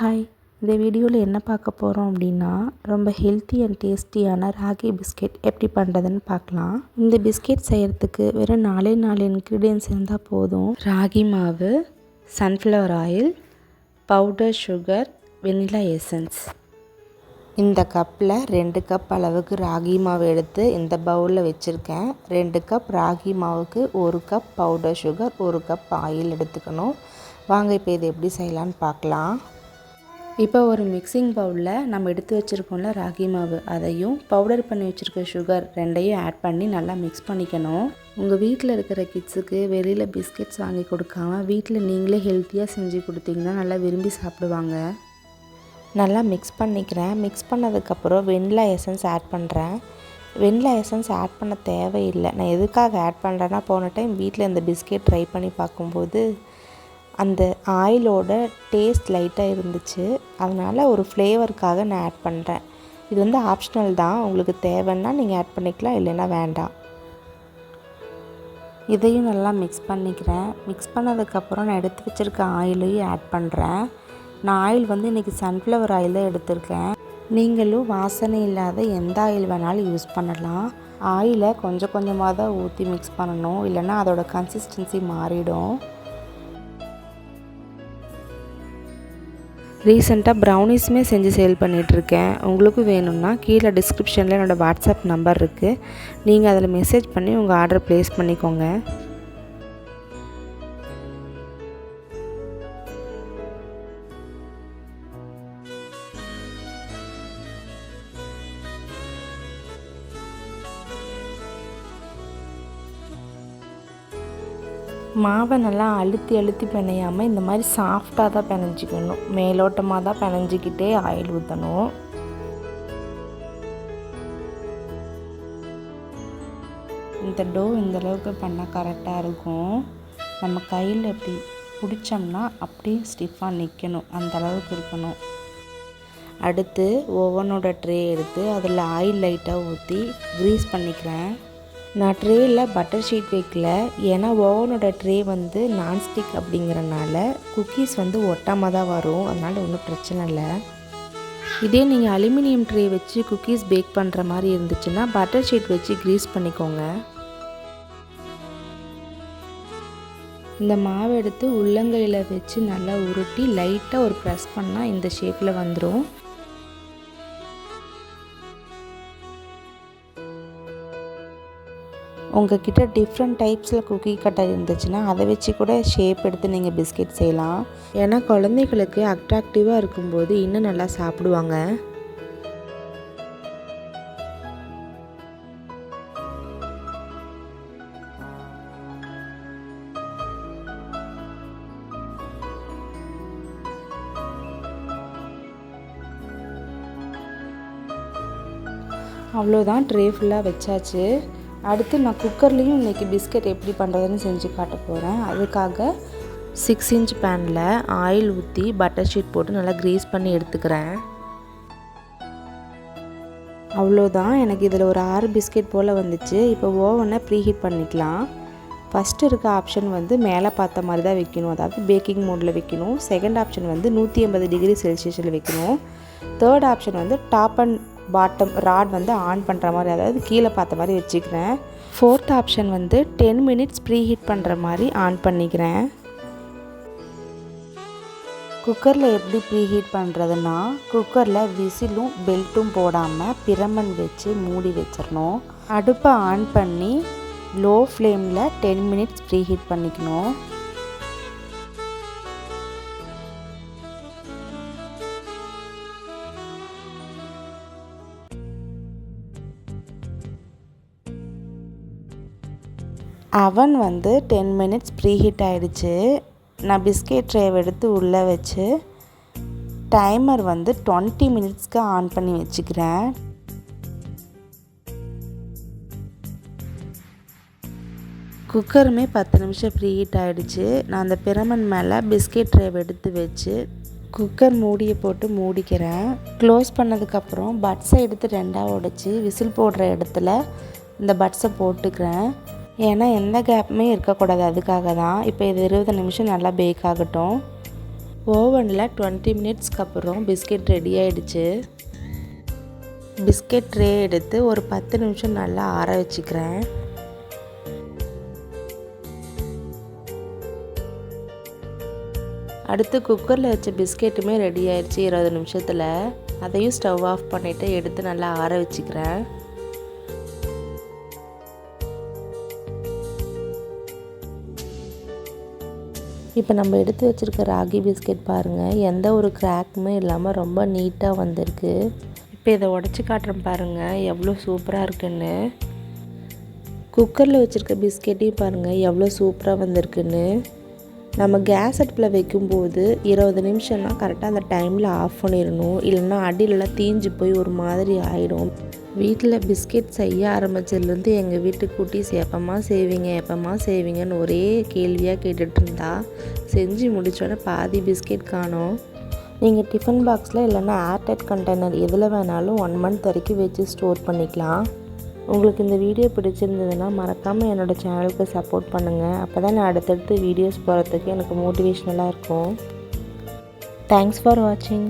Hi இந்த வீடியோவில் என்ன பார்க்க போகிறோம் அப்படின்னா ரொம்ப ஹெல்த்தி அண்ட் டேஸ்டியான ராகி பிஸ்கெட் எப்படி பண்ணுறதுன்னு பார்க்கலாம். இந்த பிஸ்கெட் செய்கிறதுக்கு வெறும் நாலே நாலு இன்க்ரீடியன்ஸ் இருந்தால் போதும். ராகி மாவு sunflower oil powder sugar vanilla essence இந்த கப்பில் ரெண்டு கப் அளவுக்கு ராகி மாவு எடுத்து இந்த பவுலில் வச்சுருக்கேன். ரெண்டு கப் ராகி மாவுக்கு ஒரு கப் பவுடர் சுகர் ஒரு கப் ஆயில் எடுத்துக்கணும். வாங்க இப்போ இது எப்படி செய்யலான்னு பார்க்கலாம். இப்போ ஒரு மிக்சிங் பவுலில் நம்ம எடுத்து வச்சுருக்கோம்ல ராகி மாவு அதையும் பவுடர் பண்ணி வச்சுருக்க சுகர் ரெண்டையும் ஆட் பண்ணி நல்லா மிக்ஸ் பண்ணிக்கணும். உங்கள் வீட்டில் இருக்கிற கிட்ஸுக்கு வெளியில் பிஸ்கெட்ஸ் வாங்கி கொடுக்காம வீட்டில் நீங்களே ஹெல்த்தியாக செஞ்சு கொடுத்தீங்கன்னா நல்லா விரும்பி சாப்பிடுவாங்க. நல்லா மிக்ஸ் பண்ணிக்கிறேன். மிக்ஸ் பண்ணதுக்கப்புறம் வெண்ணிலா எசன்ஸ் ஆட் பண்ணுறேன் வெண்ணிலா எசன்ஸ் ஆட் பண்ண தேவையில்லை. நான் எதுக்காக ஆட் பண்ணுறேன்னா போன டைம் வீட்டில் இந்த பிஸ்கெட் ட்ரை பண்ணி பார்க்கும்போது அந்த ஆயிலோட டேஸ்ட் லைட்டாக இருந்துச்சு. அதனால் ஒரு ஃப்ளேவருக்காக நான் ஆட் பண்ணுறேன் இது வந்து ஆப்ஷனல் தான். உங்களுக்கு தேவைன்னா நீங்கள் ஆட் பண்ணிக்கலாம் இல்லைன்னா வேண்டாம். இதையும் நல்லா மிக்ஸ் பண்ணிக்கிறேன். மிக்ஸ் பண்ணதுக்கப்புறம் நான் எடுத்து வச்சுருக்க ஆயிலையும் ஆட் பண்ணுறேன் நான் ஆயில் வந்து இன்றைக்கி சன்ஃப்ளவர் ஆயில் தான் எடுத்திருக்கேன். நீங்களும் வாசனை இல்லாத எந்த ஆயில் வேணாலும் யூஸ் பண்ணலாம். ஆயிலை கொஞ்சம் கொஞ்சமாக தான் ஊற்றி மிக்ஸ் பண்ணணும். இல்லைன்னா அதோட கன்சிஸ்டன்சி மாறிடும். ரீசெண்டாக ப்ரௌனிஸுமே செஞ்சு சேல் பண்ணிகிட்ருக்கேன். உங்களுக்கும் வேணும்னா கீழே டிஸ்கிரிப்ஷனில் என்னோடய வாட்ஸ்அப் நம்பர் இருக்குது நீங்கள் அதில் மெசேஜ் பண்ணி உங்கள் ஆர்டர் ப்ளேஸ் பண்ணிக்கோங்க. மாவை நல்லா அழுத்தி அழுத்தி பிணையாமல் இந்த மாதிரி சாஃப்டாக தான் பிணைஞ்சிக்கணும். மேலோட்டமாக தான் பிணைஞ்சிக்கிட்டே ஆயில் ஊற்றணும் இந்த டோ இந்த அளவுக்கு பண்ணால் கரெக்டாக இருக்கும். நம்ம கையில் இப்படி பிடிச்சோம்னா அப்படியே ஸ்டிஃபாக நிற்கணும் அந்த அளவுக்கு இருக்கணும். அடுத்து ஓவனோட ட்ரே எடுத்து அதில் ஆயில் லைட்டாக ஊற்றி க்ரீஸ் பண்ணிக்கிறேன். நான் ட்ரேயில் பட்டர் ஷீட் வைக்கல. ஏன்னா ஓவனோட ட்ரே வந்து நான்ஸ்டிக் அப்படிங்கிறனால குக்கீஸ் வந்து ஒட்டாமல் தான் வரும். அதனால் ஒன்றும் பிரச்சனை இல்லை. இதே நீங்கள் அலுமினியம் ட்ரே வச்சு குக்கீஸ் பேக் பண்ணுற மாதிரி இருந்துச்சுன்னா பட்டர் ஷீட் வச்சு க்ரீஸ் பண்ணிக்கோங்க. இந்த மாவு எடுத்து உள்ளங்கையில் வச்சு நல்லா உருட்டி லைட்டாக ஒரு ப்ரெஸ் பண்ணால் இந்த ஷேப்பில் வந்துடும் உங்ககிட்ட டிஃப்ரெண்ட் டைப்ஸில் குக்கி கட்டர் இருந்துச்சுன்னா அதை வச்சு கூட ஷேப் எடுத்து நீங்கள் பிஸ்கெட் செய்யலாம். ஏன்னா குழந்தைகளுக்கு அட்ராக்டிவாக இருக்கும்போது இன்னும் நல்லா சாப்பிடுவாங்க. அவ்வளோதான் ட்ரே ஃபுல்லாக வச்சாச்சு. அடுத்து நான் குக்கர்லேயும் இன்றைக்கி பிஸ்கட் எப்படி பண்ணுறதுன்னு செஞ்சு காட்ட போகிறேன் அதுக்காக சிக்ஸ் இன்ச் பேனில் ஆயில் ஊற்றி பட்டர் ஷீட் போட்டு நல்லா க்ரீஸ் பண்ணி எடுத்துக்கிறேன். அவ்வளோதான் எனக்கு இதில் ஒரு ஆறு பிஸ்கெட் போல் வந்துச்சு. இப்போ ஓவனை ப்ரீஹீட் பண்ணிக்கலாம். ஃபஸ்ட்டு இருக்க ஆப்ஷன் வந்து மேலே பார்த்த மாதிரி தான் வைக்கணும். அதாவது பேக்கிங் மோடில் வைக்கணும். செகண்ட் ஆப்ஷன் வந்து நூற்றி ஐம்பது டிகிரி செல்சியஸில் வைக்கணும். தேர்ட் ஆப்ஷன் வந்து டாப் அண்ட் பாட்டம் ராட் வந்து ஆன் பண்ணுற மாதிரி அதாவது கீழே பார்த்த மாதிரி வச்சுக்கிறேன். ஃபோர்த் ஆப்ஷன் வந்து டென் மினிட்ஸ் ப்ரீ ஹீட் பண்ணுற மாதிரி ஆன் பண்ணிக்கிறேன். குக்கரில் எப்படி ப்ரீ ஹீட் பண்ணுறதுன்னா குக்கரில் விசிலும் பெல்ட்டும் போடாமல் பிரமன் வச்சு மூடி வச்சிடணும். அடுப்பை ஆன் பண்ணி லோ ஃப்ளேமில் டென் மினிட்ஸ் ப்ரீ ஹீட் பண்ணிக்கணும். அவன் வந்து டென் மினிட்ஸ் ப்ரீஹீட் ஆகிடுச்சு நான் பிஸ்கெட் ட்ரேவ் எடுத்து உள்ளே வச்சு டைமர் வந்து டுவெண்ட்டி மினிட்ஸ்க்கு ஆன் பண்ணி வச்சுக்கிறேன். குக்கருமே பத்து நிமிஷம் ப்ரீ ஹீட் ஆகிடுச்சு நான் அந்த பிரமன் மேலே பிஸ்கெட் ட்ரேவ் எடுத்து வச்சு குக்கர் மூடியை போட்டு மூடிக்கிறேன். க்ளோஸ் பண்ணதுக்கப்புறம் பட்ஸை எடுத்து ரெண்டாக உடச்சி விசில் போடுற இடத்துல இந்த பட்ஸை போட்டுக்கிறேன். ஏன்னா எந்த கேப்புமே இருக்கக்கூடாது. அதுக்காக தான் இப்போ இது இருபது நிமிஷம் நல்லா பேக் ஆகட்டும். ஓவனில் டுவெண்ட்டி மினிட்ஸ்க்கு அப்புறம் பிஸ்கெட் ரெடி ஆகிடுச்சு பிஸ்கெட் ட்ரே எடுத்து ஒரு பத்து நிமிஷம் நல்லா ஆற வச்சுக்கிறேன். அடுத்து குக்கரில் வச்ச பிஸ்கெட்டுமே ரெடி ஆயிடுச்சு இருபது நிமிஷத்தில். அதையும் ஸ்டவ் ஆஃப் பண்ணிவிட்டு எடுத்து நல்லா ஆற வச்சுக்கிறேன். இப்போ நம்ம எடுத்து வச்சுருக்க ராகி பிஸ்கெட் பாருங்கள் எந்த ஒரு கிராக்குமே இல்லாமல் ரொம்ப நீட்டாக வந்திருக்கு. இப்போ இதை உடச்சி காட்டுறேன் பாருங்கள் எவ்வளோ சூப்பராக இருக்குன்னு. குக்கரில் வச்சுருக்க பிஸ்கெட்டையும் பாருங்கள் எவ்வளோ சூப்பராக வந்திருக்குன்னு. நம்ம கேஸ் அடுப்பில் வைக்கும்போது இருபது நிமிஷம்னா கரெக்டாக அந்த டைமில் ஆஃப் பண்ணிடணும். இல்லைன்னா அடியிலலாம் தீஞ்சு போய் ஒரு மாதிரி ஆகிடும் வீட்டில் பிஸ்கெட் செய்ய ஆரம்பிச்சதுலேருந்து எங்கள் வீட்டு குட்டீஸ் எப்போம்மா செய்வீங்க எப்போம்மா செய்வீங்கன்னு ஒரே கேள்வியாக கேட்டுட்டு இருந்தா செஞ்சு முடிச்சோடனே பாதி பிஸ்கெட் காணும். நீங்கள் டிஃபன் பாக்ஸில் இல்லைன்னா ஏர்டெட் கண்டெய்னர் எதில் வேணாலும் ஒன் மந்த் வரைக்கும் வச்சு ஸ்டோர் பண்ணிக்கலாம். உங்களுக்கு இந்த வீடியோ பிடிச்சிருந்ததுன்னா மறக்காமல் என்னோடய சேனலுக்கு சப்போர்ட் பண்ணுங்கள் அப்போ தான் நான் அடுத்தடுத்து வீடியோஸ் போகிறதுக்கு எனக்கு மோட்டிவேஷ்னலாக இருக்கும். தேங்க்ஸ் ஃபார் வாட்சிங்